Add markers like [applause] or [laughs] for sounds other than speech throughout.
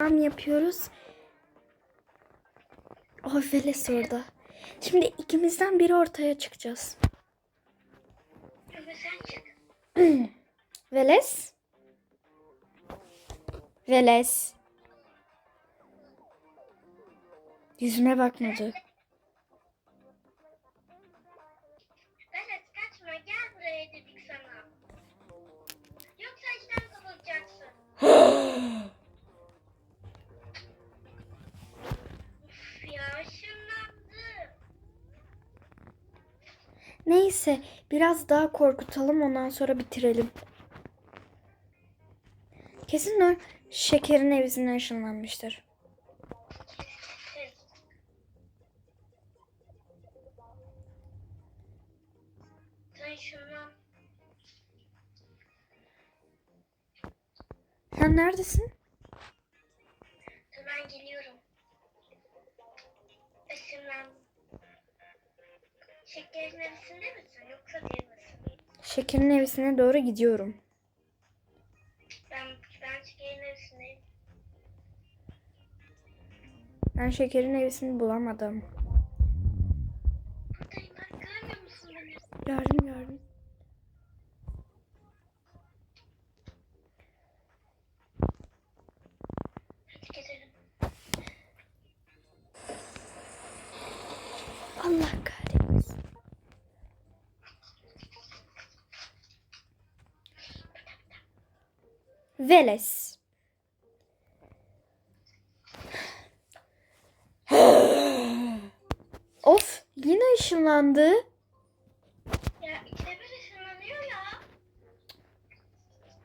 Tamam yapıyoruz. Oh Veles orada. Şimdi ikimizden biri ortaya çıkacağız. [clears throat] Veles. Veles. Yüzüme bakmadı. Neyse biraz daha korkutalım ondan sonra bitirelim. Kesin o şekerin evine ışınlanmıştır. Sen neredesin? Şekerin arasında mısın yoksa değil misin? Şekerin evine doğru gidiyorum. Ben, ben şekerin arasındayım. Ben şekerin evini bulamadım. Buradayım bak görmüyor musun beni? Gördüm gördüm. Hadi gidelim. Allah kahretsin. Veles. [gasps] of yine ışınlandı. Ya ikide bir ışınlanıyor ya.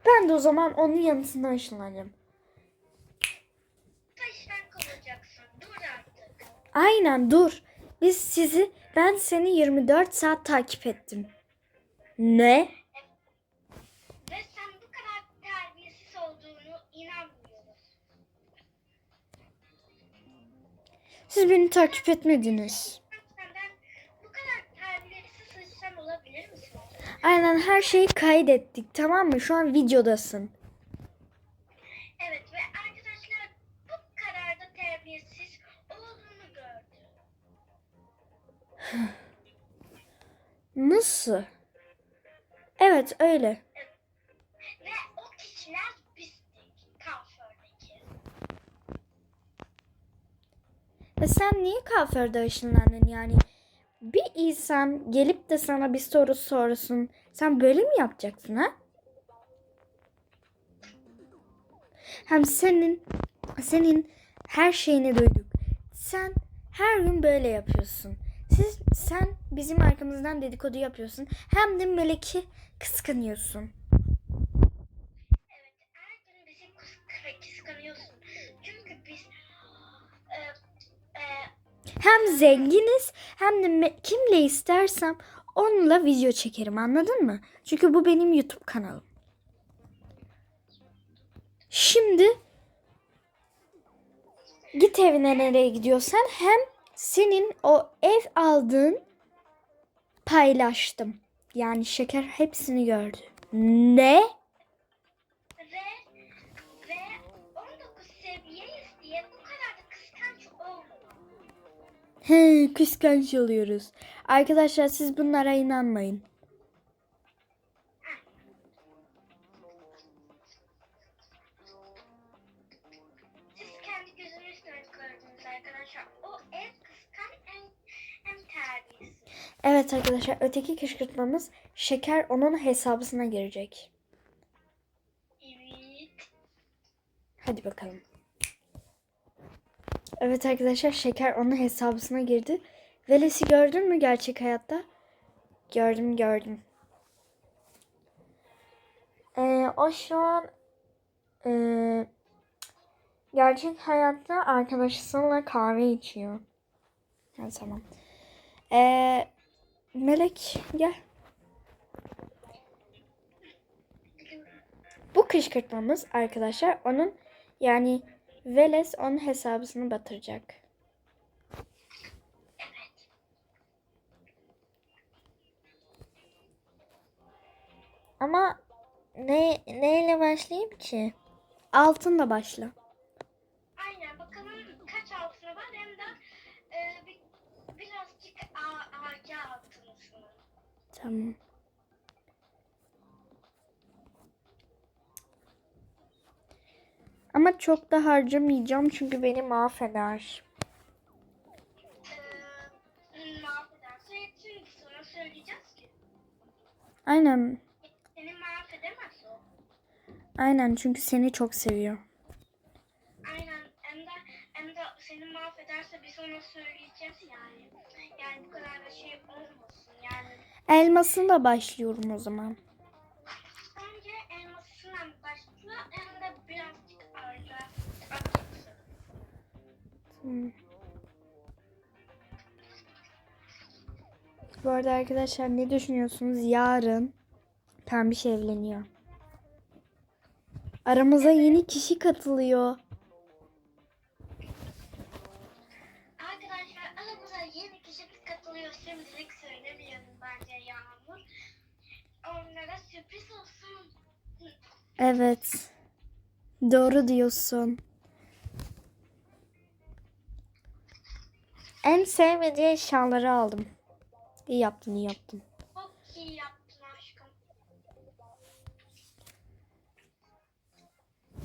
Ben de o zaman onun yanısına ışınlanacağım. Dur artık. Aynen dur. Biz sizi ben seni 24 saat takip ettim. Ne? Siz beni takip etmediniz. Aynen her şeyi kaydettik tamam mı? Şu an videodasın. Evet ve arkadaşlar bu kadar da terbiyesiz olduğunu gördü. Nasıl? Evet öyle. Ve o kişiler bizdik. Kuafördeki. E sen niye kaferde ışınlandın yani? Bir insan gelip de sana bir soru sorsun. Sen böyle mi yapacaksın ha? Hem senin senin her şeyini duyduk. Sen her gün böyle yapıyorsun. Siz sen bizim arkamızdan dedikodu yapıyorsun. Hem de Melek'i kıskanıyorsun. Hem zenginiz hem de kimle istersem onunla video çekerim anladın mı? Çünkü bu benim YouTube kanalım. Şimdi git evine nereye gidiyorsan hem senin o ev aldığın paylaştım. Yani şeker hepsini gördü. Ne? He, kıskanç oluyoruz. Arkadaşlar siz bunlara inanmayın. Siz kendi gözünüzle gördünüz arkadaşlar. O en kıskan en, en terbiyesiz. Evet arkadaşlar öteki kışkırtmamız şeker onun hesabısına girecek. Evet. Hadi bakalım. Evet arkadaşlar şeker onun hesabısına girdi. Veles'i gördün mü gerçek hayatta? Gördüm gördüm. Ee, o şu an ee, gerçek hayatta arkadaşısıyla kahve içiyor. Ha, tamam. Ee, Melek gel. Bu kışkırtmamız arkadaşlar onun yani Veles onun hesabını batıracak. Evet. Ama ne neyle başlayayım ki? Altınla başla. da e, bir, birazcık a- ağaca altınısın. Tamam. Ama çok da harcamayacağım çünkü beni mahveder. Ee, mahvederse yetsin sonra söyleyeceğiz ki. Aynen. Seni mahvedemez o. Aynen çünkü seni çok seviyor. Aynen hem de, hem de seni mahvederse biz ona söyleyeceğiz yani. Yani bu kadar da şey olmasın yani. Elmasında başlıyorum o zaman. Hmm. Bu arada arkadaşlar ne düşünüyorsunuz? Yarın Pembiş evleniyor. Aramıza yeni kişi katılıyor. Arkadaşlar aramıza yeni kişi katılıyor. Şimdilik söylemeyelim bence Yağmur. Onlara sürpriz olsun. Evet. Doğru diyorsun. En sevmediği eşyaları aldım. İyi yaptın, iyi yaptın. Çok iyi yaptın aşkım.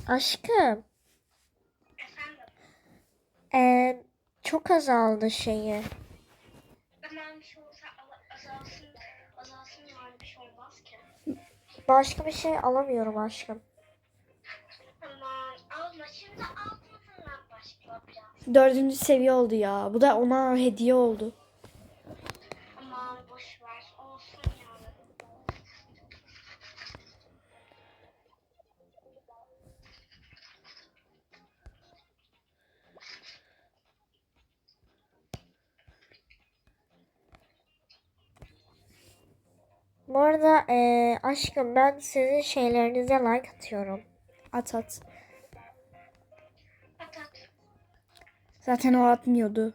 Aşkım, Efendim. ee, çok azaldı şeyi. Bir şey olsa ala- azalsın, azalsın yani bir şey olmaz ki. Başka bir şey alamıyorum aşkım. Aman alma şimdi altından başlıyor biraz. Dördüncü seviye oldu ya. Bu da ona hediye oldu. Aman boş ver olsun yani. Bu arada ee, aşkım ben sizin şeylerinize like atıyorum. At at. At Zaten o atmıyordu.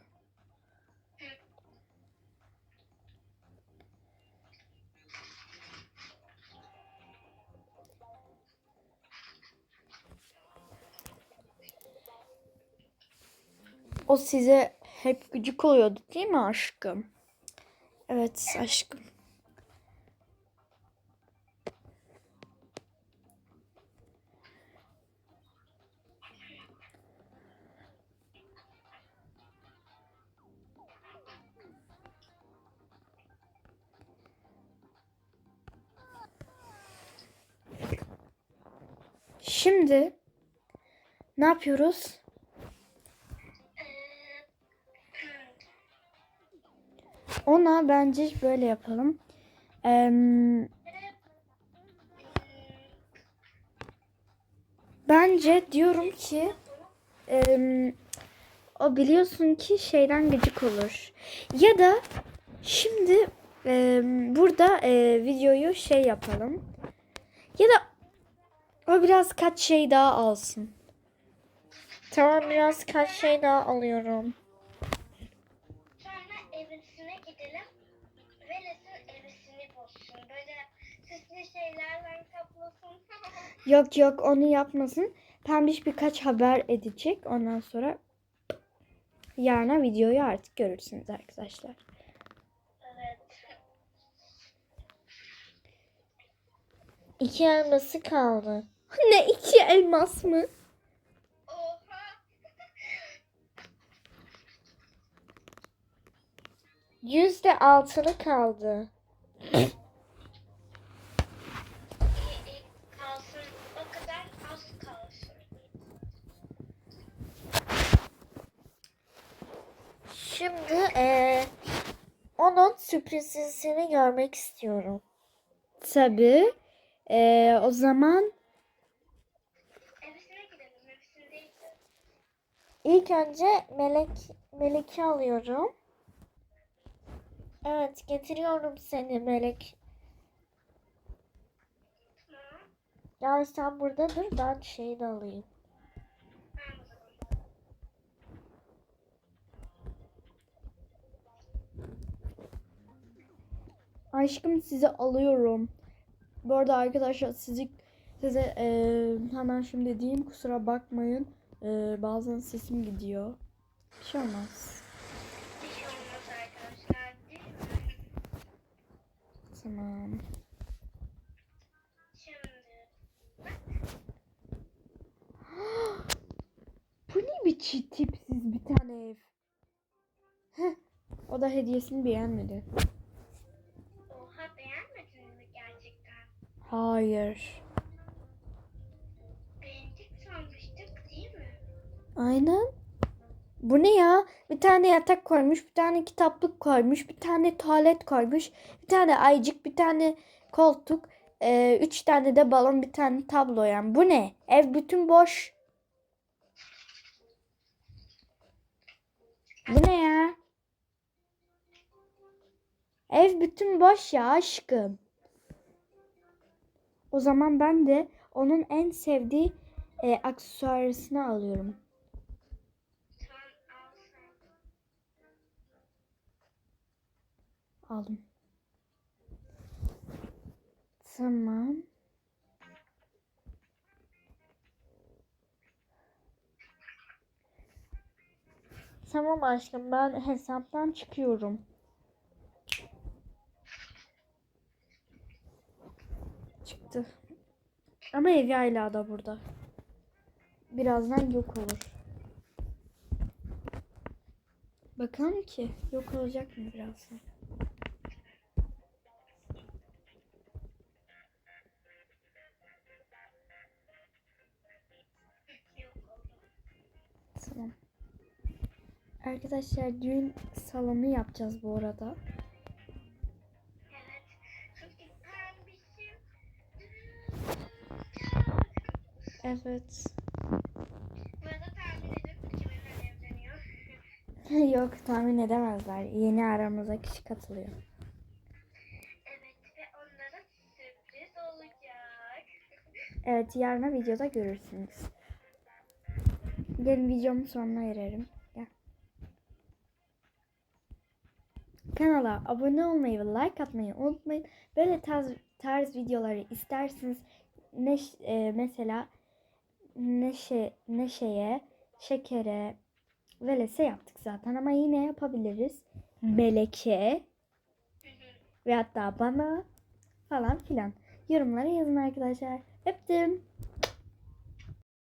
O size hep gıcık oluyordu değil mi aşkım? Evet aşkım. Şimdi ne yapıyoruz? Ee, Ona bence böyle yapalım. Em, bence diyorum ki em, o biliyorsun ki şeyden gıcık olur. Ya da şimdi em, burada e, videoyu şey yapalım. Ya da o biraz kaç şey daha alsın. Tamam biraz kaç şey daha alıyorum. Sonra evine gidelim. Veles'in evini bozsun. Böyle süslü şeylerle kaplasın. [laughs] Yok yok onu yapmasın. Pembiş birkaç haber edecek. Ondan sonra yarına videoyu artık görürsünüz arkadaşlar. evet. İki elması kaldı. [laughs] ne iki elmas mı? Oha. Yüzde altını kaldı. İyi, iyi. Kalsın. O kadar az kalsın. Şimdi eee, onun sürprizini görmek istiyorum. Tabii. Eee, o zaman Evine gidelim. Evindeydi. İlk önce melek meleki alıyorum. Evet getiriyorum seni melek. Ya sen burada dur ben şeyi de alayım. Aşkım sizi alıyorum. Bu arada arkadaşlar sizi size eee, hemen şimdi diyeyim kusura bakmayın. Eee, bazen sesim gidiyor. Bir şey olmaz. Bir şey olmaz arkadaşlar? Tamam. [gasps] Bu ne biçim tipsiz bir tane ev. Heh. O da hediyesini beğenmedi. oha beğenmedin mi gerçekten? Hayır. Aynen. Bu ne ya? Bir tane yatak koymuş, bir tane kitaplık koymuş, bir tane tuvalet koymuş, bir tane aycık, bir tane koltuk, eee, üç tane de balon, bir tane tablo yani. Bu ne? Ev bütün boş. Bu ne ya? Ev bütün boş ya aşkım. O zaman ben de onun en sevdiği e, aksesuarısını alıyorum. Aldım. Tamam. Tamam aşkım ben hesaptan çıkıyorum. Çıktı. Ama ev hala da burada. Birazdan yok olur. Bakalım ki yok olacak mı birazdan? Arkadaşlar düğün salonu yapacağız bu arada. Evet. [laughs] Yok tahmin edemezler. Yeni aramıza kişi katılıyor. Evet yarına videoda görürsünüz. Gelin videomun sonuna ererim. Gel. Kanala abone olmayı ve like atmayı unutmayın. Böyle tarz, tarz videoları isterseniz ne, e, mesela neşe, neşeye, şekere, velese yaptık zaten ama yine yapabiliriz. Meleke ve hatta bana falan filan. Yorumlara yazın arkadaşlar. Öptüm.